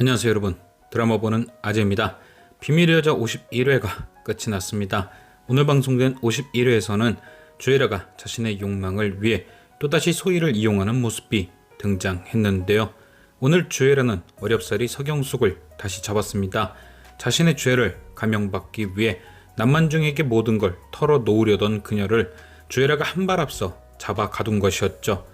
안녕하세요 여러분. 드라마 보는 아재입니다. 비밀의 여자 51회가 끝이 났습니다. 오늘 방송된 51회에서는 주애라가 자신의 욕망을 위해 또다시 소희를 이용하는 모습이 등장했는데요. 오늘 주애라는 어렵사리 서경숙을 다시 잡았습니다. 자신의 죄를 감형받기 위해 남만중에게 모든 걸 털어놓으려던 그녀를 주애라가 한 발 앞서 잡아 가둔 것이었죠.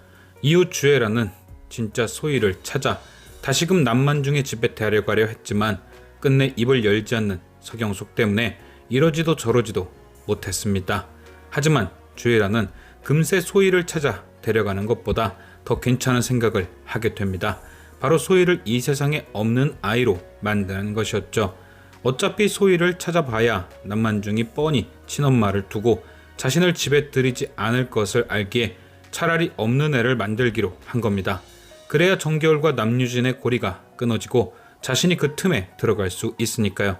이후 주애라는 진짜 소희를 찾아 다시금 남만중의 집에 데려가려 했지만 끝내 입을 열지 않는 서경숙 때문에 이러지도 저러지도 못했습니다. 하지만 주애라는 금세 소희를 찾아 데려가는 것보다 더 괜찮은 생각을 하게 됩니다. 바로 소희를 이 세상에 없는 아이로 만드는 것이었죠. 어차피 소희를 찾아봐야 남만중이 뻔히 친엄마를 두고 자신을 집에 들이지 않을 것을 알기에 차라리 없는 애를 만들기로 한 겁니다. 그래야 정겨울과 남유진의 고리가 끊어지고 자신이 그 틈에 들어갈 수 있으니까요.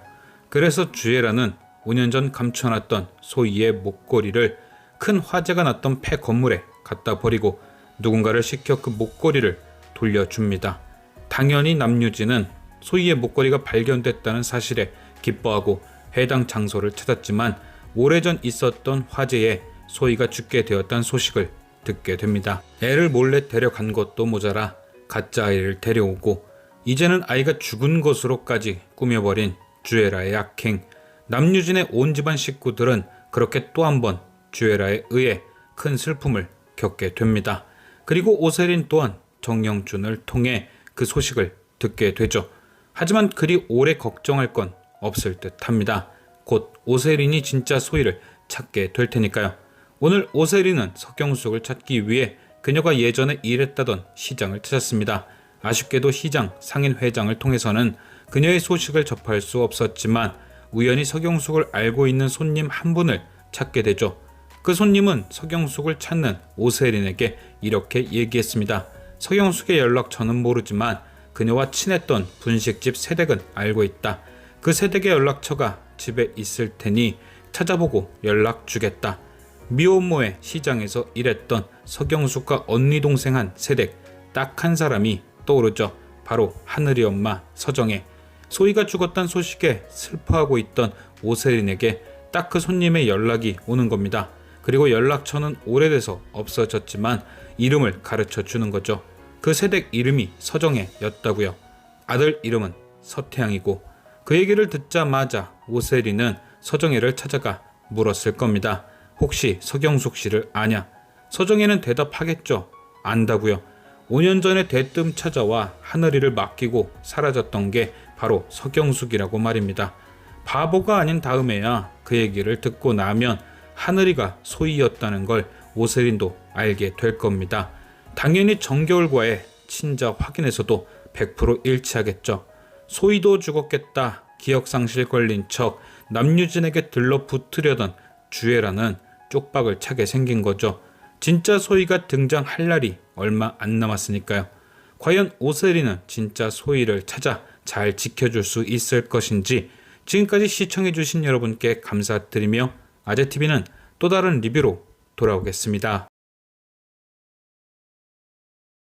그래서 주애라는 5년 전 감춰놨던 소희의 목걸이를 큰 화재가 났던 폐 건물에 갖다 버리고 누군가를 시켜 그 목걸이를 돌려줍니다. 당연히 남유진은 소희의 목걸이가 발견됐다는 사실에 기뻐하고 해당 장소를 찾았지만 오래전 있었던 화재에 소희가 죽게 되었다는 소식을 듣게 됩니다. 애를 몰래 데려간 것도 모자라 가짜 아이를 데려오고 이제는 아이가 죽은 것으로까지 꾸며버린 주애라의 악행. 남유진의 온 집안 식구들은 그렇게 또 한 번 주애라에 의해 큰 슬픔을 겪게 됩니다. 그리고 오세린 또한 정영준을 통해 그 소식을 듣게 되죠. 하지만 그리 오래 걱정할 건 없을 듯 합니다. 곧 오세린이 진짜 소희를 찾게 될 테니까요. 오늘 오세린은 석경숙을 찾기 위해 그녀가 예전에 일했다던 시장을 찾았습니다. 아쉽게도 시장 상인 회장을 통해서는 그녀의 소식을 접할 수 없었지만 우연히 서경숙을 알고 있는 손님 한 분을 찾게 되죠. 그 손님은 서경숙을 찾는 오세린에게 이렇게 얘기했습니다. 서경숙의 연락처는 모르지만 그녀와 친했던 분식집 세댁은 알고 있다. 그 세댁의 연락처가 집에 있을 테니 찾아보고 연락 주겠다. 미혼모의 시장에서 일했던 서경숙과 언니 동생 한 세댁 딱 한 사람이 떠오르죠. 바로 하늘이 엄마 서정혜. 소희가 죽었다는 소식에 슬퍼하고 있던 오세린에게 딱 그 손님의 연락이 오는 겁니다. 그리고 연락처는 오래돼서 없어졌지만 이름을 가르쳐 주는 거죠. 그 세댁 이름이 서정혜였다고요. 아들 이름은 서태양이고 그 얘기를 듣자마자 오세린은 서정혜를 찾아가 물었을 겁니다. 혹시 서경숙 씨를 아냐? 서정혜는 대답하겠죠. 안다고요. 5년 전에 대뜸 찾아와 하늘이를 맡기고 사라졌던 게 바로 서경숙이라고 말입니다. 바보가 아닌 다음에야 그 얘기를 듣고 나면 하늘이가 소희였다는 걸 오세린도 알게 될 겁니다. 당연히 정겨울과의 친자 확인에서도 100% 일치하겠죠. 소희도 죽었겠다. 기억상실 걸린 척 남유진에게 들러붙으려던 주애라는 쪽박을 차게 생긴 거죠. 진짜 소희가 등장할 날이 얼마 안 남았으니까요. 과연 오세리는 진짜 소희를 찾아 잘 지켜줄 수 있을 것인지 지금까지 시청해주신 여러분께 감사드리며 아재TV는 또 다른 리뷰로 돌아오겠습니다.